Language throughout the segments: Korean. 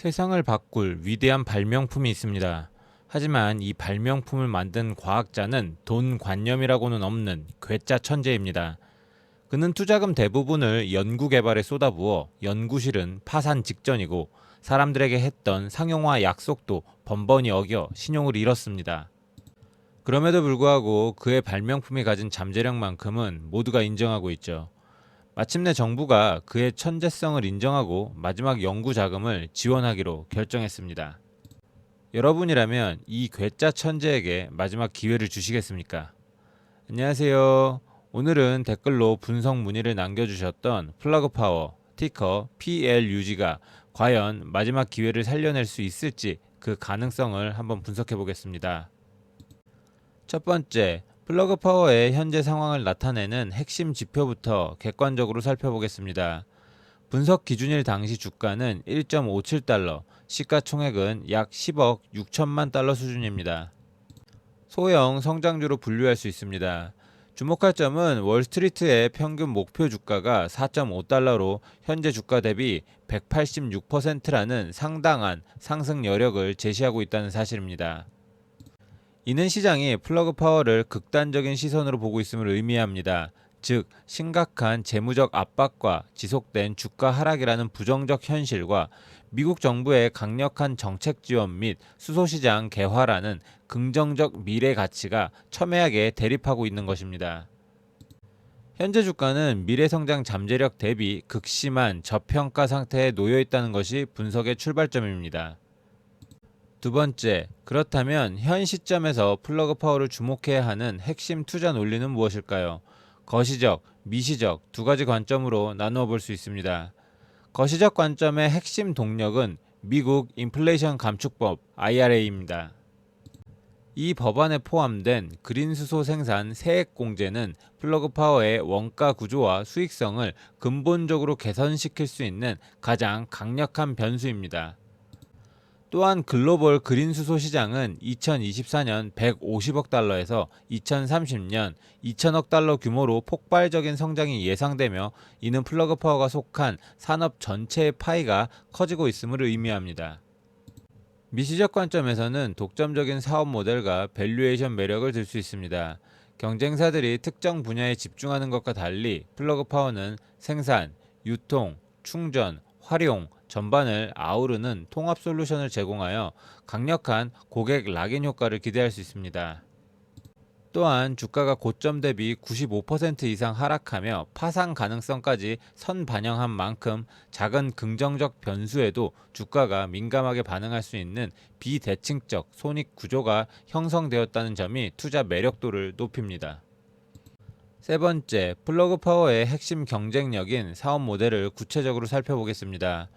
세상을 바꿀 위대한 발명품이 있습니다. 하지만 이 발명품을 만든 과학자는 돈 관념이라고는 없는 괴짜 천재입니다. 그는 투자금 대부분을 연구 개발에 쏟아부어 연구실은 파산 직전이고 사람들에게 했던 상용화 약속도 번번이 어겨 신용을 잃었습니다. 그럼에도 불구하고 그의 발명품이 가진 잠재력만큼은 모두가 인정하고 있죠. 마침내 정부가 그의 천재성을 인정하고 마지막 연구 자금을 지원하기로 결정했습니다. 여러분이라면 이 괴짜 천재에게 마지막 기회를 주시겠습니까? 안녕하세요. 오늘은 댓글로 분석 문의를 남겨주셨던 플러그 파워 티커 PLUG가 과연 마지막 기회를 살려낼 수 있을지 그 가능성을 한번 분석해 보겠습니다. 첫 번째, 플러그 파워의 현재 상황을 나타내는 핵심 지표부터 객관적으로 살펴보겠습니다. 분석 기준일 당시 주가는 1.57달러, 시가총액은 약 10억 6천만 달러 수준입니다. 소형 성장주로 분류할 수 있습니다. 주목할 점은 월스트리트의 평균 목표 주가가 4.5달러로 현재 주가 대비 186%라는 상당한 상승 여력을 제시하고 있다는 사실입니다. 이는 시장이 플러그 파워를 극단적인 시선으로 보고 있음을 의미합니다. 즉, 심각한 재무적 압박과 지속된 주가 하락이라는 부정적 현실과 미국 정부의 강력한 정책 지원 및 수소시장 개화라는 긍정적 미래 가치가 첨예하게 대립하고 있는 것입니다. 현재 주가는 미래 성장 잠재력 대비 극심한 저평가 상태에 놓여 있다는 것이 분석의 출발점입니다. 두 번째, 그렇다면 현 시점에서 플러그 파워를 주목해야 하는 핵심 투자 논리는 무엇일까요? 거시적, 미시적 두 가지 관점으로 나누어 볼 수 있습니다. 거시적 관점의 핵심 동력은 미국 인플레이션 감축법 IRA입니다. 이 법안에 포함된 그린 수소 생산 세액 공제는 플러그 파워의 원가 구조와 수익성을 근본적으로 개선시킬 수 있는 가장 강력한 변수입니다. 또한 글로벌 그린 수소 시장은 2024년 150억 달러에서 2030년 2천억 달러 규모로 폭발적인 성장이 예상되며 이는 플러그 파워가 속한 산업 전체의 파이가 커지고 있음을 의미합니다. 미시적 관점에서는 독점적인 사업 모델과 밸류에이션 매력을 들 수 있습니다. 경쟁사들이 특정 분야에 집중하는 것과 달리 플러그 파워는 생산, 유통, 충전, 활용, 전반을 아우르는 통합 솔루션을 제공하여 강력한 고객 락인 효과를 기대할 수 있습니다. 또한 주가가 고점 대비 95% 이상 하락하며 파산 가능성까지 선 반영한 만큼 작은 긍정적 변수에도 주가가 민감하게 반응할 수 있는 비대칭적 손익 구조가 형성되었다는 점이 투자 매력도를 높입니다. 세 번째, 플러그 파워의 핵심 경쟁력인 사업 모델을 구체적으로 살펴보겠습니다.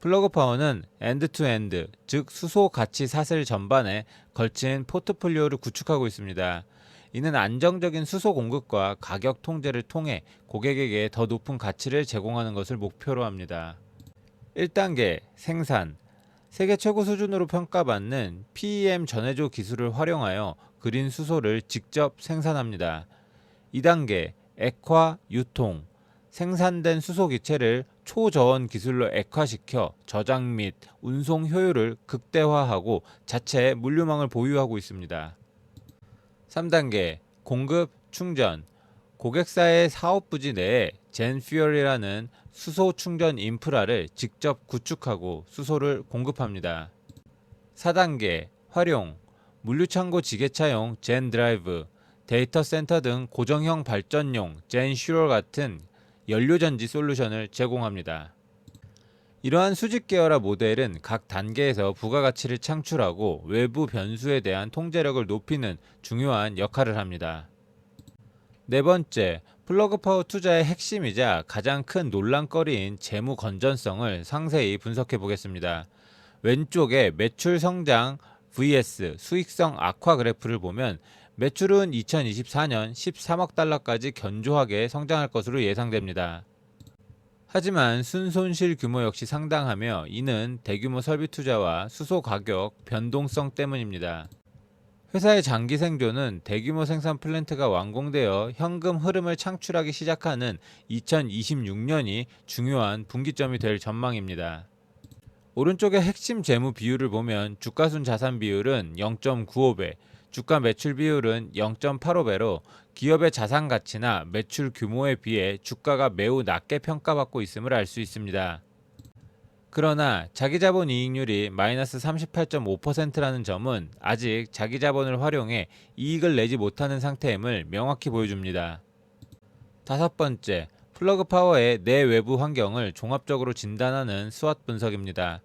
플러그 파워는 엔드 투 엔드, 즉 수소 가치 사슬 전반에 걸친 포트폴리오를 구축하고 있습니다. 이는 안정적인 수소 공급과 가격 통제를 통해 고객에게 더 높은 가치를 제공하는 것을 목표로 합니다. 1단계 생산 세계 최고 수준으로 평가받는 PEM 전해조 기술을 활용하여 그린 수소를 직접 생산합니다. 2단계 액화 유통 생산된 수소 기체를 초저온 기술로 액화시켜 저장 및 운송 효율을 극대화하고 자체 물류망을 보유하고 있습니다. 3단계 공급 충전 고객사의 사업 부지 내에 젠퓨얼이라는 수소 충전 인프라를 직접 구축하고 수소를 공급합니다. 4단계 활용 물류창고 지게차용 젠 드라이브 데이터 센터 등 고정형 발전용 젠 슈럴 같은 연료전지 솔루션을 제공합니다. 이러한 수직 계열화 모델은 각 단계에서 부가가치를 창출하고 외부 변수에 대한 통제력을 높이는 중요한 역할을 합니다. 네 번째, 플러그 파워 투자의 핵심이자 가장 큰 논란거리인 재무 건전성을 상세히 분석해 보겠습니다. 왼쪽에 매출 성장 vs 수익성 악화 그래프를 보면 매출은 2024년 13억 달러까지 견조하게 성장할 것으로 예상됩니다. 하지만 순손실 규모 역시 상당하며 이는 대규모 설비 투자와 수소 가격 변동성 때문입니다. 회사의 장기 생존은 대규모 생산 플랜트가 완공되어 현금 흐름을 창출하기 시작하는 2026년이 중요한 분기점이 될 전망입니다. 오른쪽의 핵심 재무 비율을 보면 주가순 자산 비율은 0.95배, 주가 매출 비율은 0.85배로 기업의 자산 가치나 매출 규모에 비해 주가가 매우 낮게 평가받고 있음을 알 수 있습니다. 그러나 자기 자본 이익률이 마이너스 38.5%라는 점은 아직 자기 자본을 활용해 이익을 내지 못하는 상태임을 명확히 보여줍니다. 다섯 번째, 플러그 파워의 내 외부 환경을 종합적으로 진단하는 수학 분석입니다.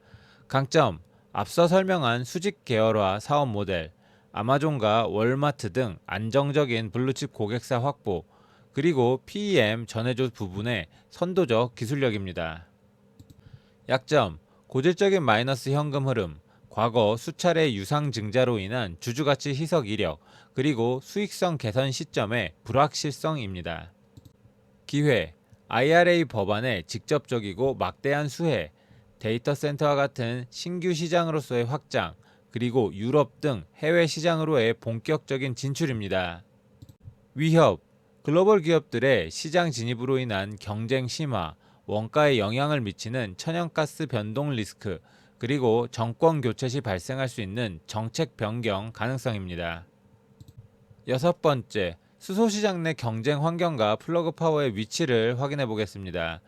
강점, 앞서 설명한 수직 계열화 사업 모델, 아마존과 월마트 등 안정적인 블루칩 고객사 확보, 그리고 PEM 전해조 부분의 선도적 기술력입니다. 약점, 고질적인 마이너스 현금 흐름, 과거 수차례 유상 증자로 인한 주주가치 희석 이력, 그리고 수익성 개선 시점의 불확실성입니다. 기회, IRA 법안의 직접적이고 막대한 수혜, 데이터 센터와 같은 신규 시장으로서의 확장, 그리고 유럽 등 해외 시장으로의 본격적인 진출입니다. 위협, 글로벌 기업들의 시장 진입으로 인한 경쟁 심화, 원가에 영향을 미치는 천연가스 변동 리스크, 그리고 정권 교체 시 발생할 수 있는 정책 변경 가능성입니다. 여섯 번째, 수소시장 내 경쟁 환경과 플러그 파워의 위치를 확인해 보겠습니다.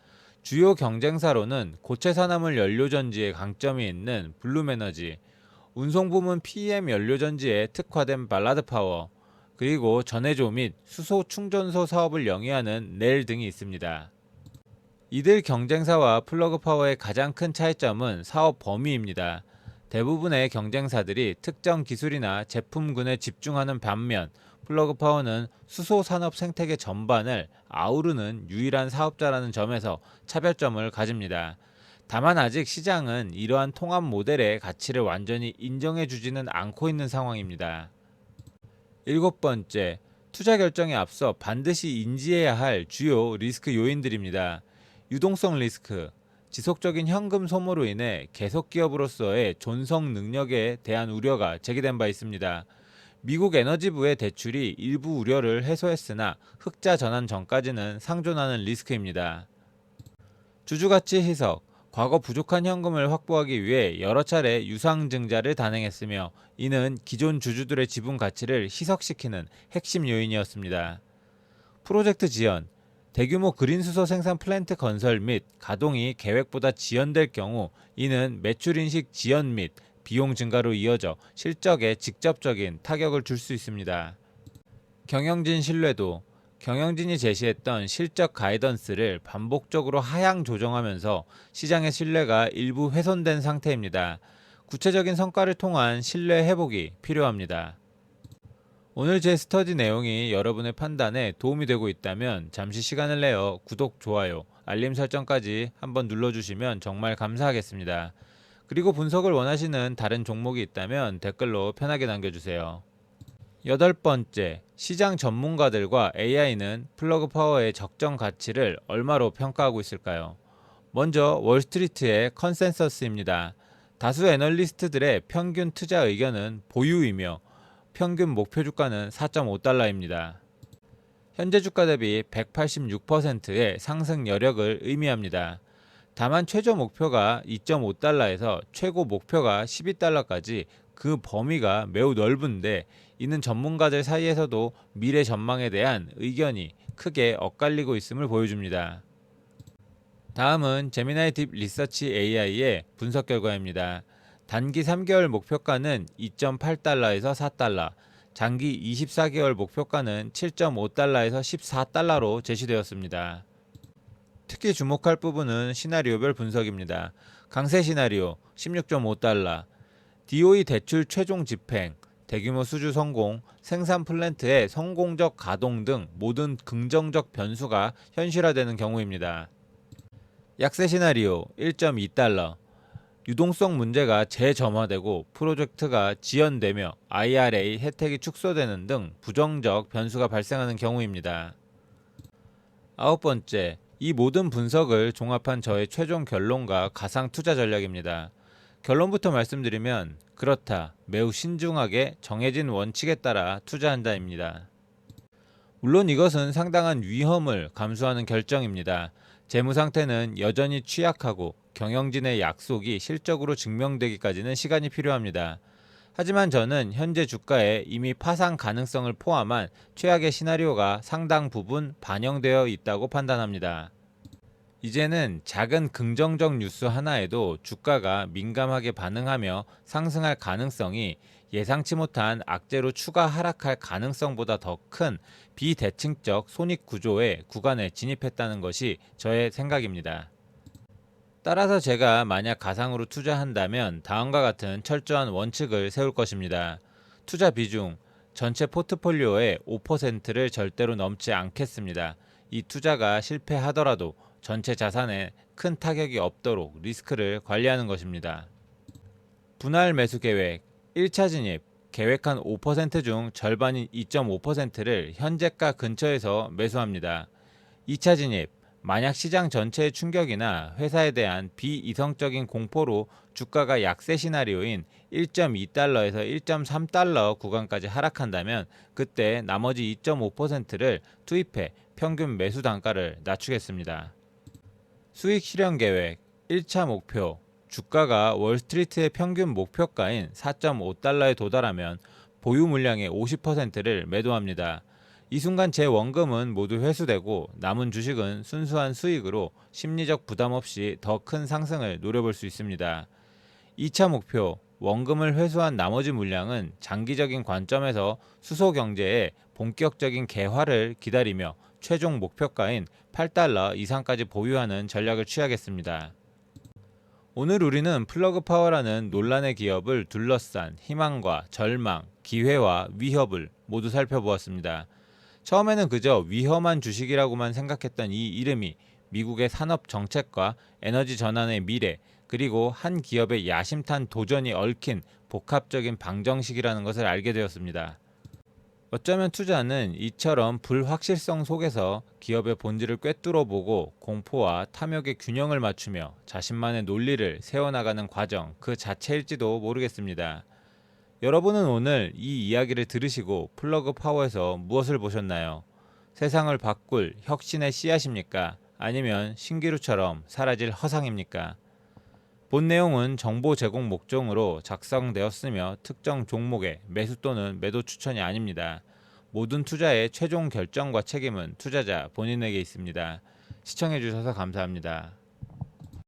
주요 경쟁사로는 고체 산화물 연료 전지에 강점이 있는 블룸에너지, 운송 부문 PEM 연료 전지에 특화된 발라드 파워, 그리고 전해조 및 수소 충전소 사업을 영위하는 넬 등이 있습니다. 이들 경쟁사와 플러그 파워의 가장 큰 차이점은 사업 범위입니다. 대부분의 경쟁사들이 특정 기술이나 제품군에 집중하는 반면 플러그 파워는 수소 산업 생태계 전반을 아우르는 유일한 사업자라는 점에서 차별점을 가집니다. 다만 아직 시장은 이러한 통합 모델의 가치를 완전히 인정해 주지는 않고 있는 상황입니다. 일곱 번째, 투자 결정에 앞서 반드시 인지해야 할 주요 리스크 요인들입니다. 유동성 리스크, 지속적인 현금 소모로 인해 계속 기업으로서의 존속 능력에 대한 우려가 제기된 바 있습니다. 미국 에너지부의 대출이 일부 우려를 해소했으나 흑자 전환 전까지는 상존하는 리스크입니다. 주주가치 희석, 과거 부족한 현금을 확보하기 위해 여러 차례 유상증자를 단행했으며 이는 기존 주주들의 지분 가치를 희석시키는 핵심 요인이었습니다. 프로젝트 지연, 대규모 그린수소 생산 플랜트 건설 및 가동이 계획보다 지연될 경우 이는 매출 인식 지연 및 비용 증가로 이어져 실적에 직접적인 타격을 줄 수 있습니다. 경영진 신뢰도 경영진이 제시했던 실적 가이던스를 반복적으로 하향 조정하면서 시장의 신뢰가 일부 훼손된 상태입니다. 구체적인 성과를 통한 신뢰 회복이 필요합니다. 오늘 제 스터디 내용이 여러분의 판단에 도움이 되고 있다면 잠시 시간을 내어 구독, 좋아요, 알림 설정까지 한번 눌러주시면 정말 감사하겠습니다. 그리고 분석을 원하시는 다른 종목이 있다면 댓글로 편하게 남겨주세요. 여덟 번째, 시장 전문가들과 AI는 플러그 파워의 적정 가치를 얼마로 평가하고 있을까요? 먼저 월스트리트의 컨센서스입니다. 다수 애널리스트들의 평균 투자 의견은 보유이며 평균 목표 주가는 4.5달러입니다. 현재 주가 대비 186%의 상승 여력을 의미합니다. 다만 최저 목표가 2.5달러에서 최고 목표가 12달러까지 그 범위가 매우 넓은데 이는 전문가들 사이에서도 미래 전망에 대한 의견이 크게 엇갈리고 있음을 보여줍니다. 다음은 제미나이 딥 리서치 AI의 분석 결과입니다. 단기 3개월 목표가는 2.8달러에서 4달러, 장기 24개월 목표가는 7.5달러에서 14달러로 제시되었습니다. 특히 주목할 부분은 시나리오별 분석입니다. 강세 시나리오 16.5달러, DOE 대출 최종 집행, 대규모 수주 성공, 생산 플랜트의 성공적 가동 등 모든 긍정적 변수가 현실화되는 경우입니다. 약세 시나리오 1.2달러, 유동성 문제가 재점화되고 프로젝트가 지연되며 IRA 혜택이 축소되는 등 부정적 변수가 발생하는 경우입니다. 아홉 번째, 이 모든 분석을 종합한 저의 최종 결론과 가상 투자 전략입니다. 결론부터 말씀드리면 그렇다. 매우 신중하게 정해진 원칙에 따라 투자한다입니다. 물론 이것은 상당한 위험을 감수하는 결정입니다. 재무 상태는 여전히 취약하고 경영진의 약속이 실적으로 증명되기까지는 시간이 필요합니다. 하지만 저는 현재 주가에 이미 파산 가능성을 포함한 최악의 시나리오가 상당 부분 반영되어 있다고 판단합니다. 이제는 작은 긍정적 뉴스 하나에도 주가가 민감하게 반응하며 상승할 가능성이 예상치 못한 악재로 추가 하락할 가능성보다 더 큰 비대칭적 손익 구조의 구간에 진입했다는 것이 저의 생각입니다. 따라서 제가 만약 가상으로 투자한다면 다음과 같은 철저한 원칙을 세울 것입니다. 투자 비중 전체 포트폴리오의 5%를 절대로 넘지 않겠습니다. 이 투자가 실패하더라도 전체 자산에 큰 타격이 없도록 리스크를 관리하는 것입니다. 분할 매수 계획 1차 진입 계획한 5%중 절반인 2.5%를 현재가 근처에서 매수합니다. 2차 진입 만약 시장 전체의 충격이나 회사에 대한 비이성적인 공포로 주가가 약세 시나리오인 1.2달러에서 1.3달러 구간까지 하락한다면 그때 나머지 2.5%를 투입해 평균 매수 단가를 낮추겠습니다. 수익 실현 계획 1차 목표 주가가 월스트리트의 평균 목표가인 4.5달러에 도달하면 보유 물량의 50%를 매도합니다. 이 순간 제 원금은 모두 회수되고 남은 주식은 순수한 수익으로 심리적 부담 없이 더 큰 상승을 노려볼 수 있습니다. 2차 목표 원금을 회수한 나머지 물량은 장기적인 관점에서 수소 경제의 본격적인 개화를 기다리며 최종 목표가인 8달러 이상까지 보유하는 전략을 취하겠습니다. 오늘 우리는 플러그 파워라는 논란의 기업을 둘러싼 희망과 절망, 기회와 위협을 모두 살펴보았습니다. 처음에는 그저 위험한 주식이라고만 생각했던 이 이름이 미국의 산업 정책과 에너지 전환의 미래, 그리고 한 기업의 야심탄 도전이 얽힌 복합적인 방정식이라는 것을 알게 되었습니다. 어쩌면 투자는 이처럼 불확실성 속에서 기업의 본질을 꿰뚫어 보고 공포와 탐욕의 균형을 맞추며 자신만의 논리를 세워나가는 과정 그 자체일지도 모르겠습니다. 여러분은 오늘 이 이야기를 들으시고 플러그 파워에서 무엇을 보셨나요? 세상을 바꿀 혁신의 씨앗입니까? 아니면 신기루처럼 사라질 허상입니까? 본 내용은 정보 제공 목적으로 작성되었으며 특정 종목의 매수 또는 매도 추천이 아닙니다. 모든 투자의 최종 결정과 책임은 투자자 본인에게 있습니다. 시청해주셔서 감사합니다.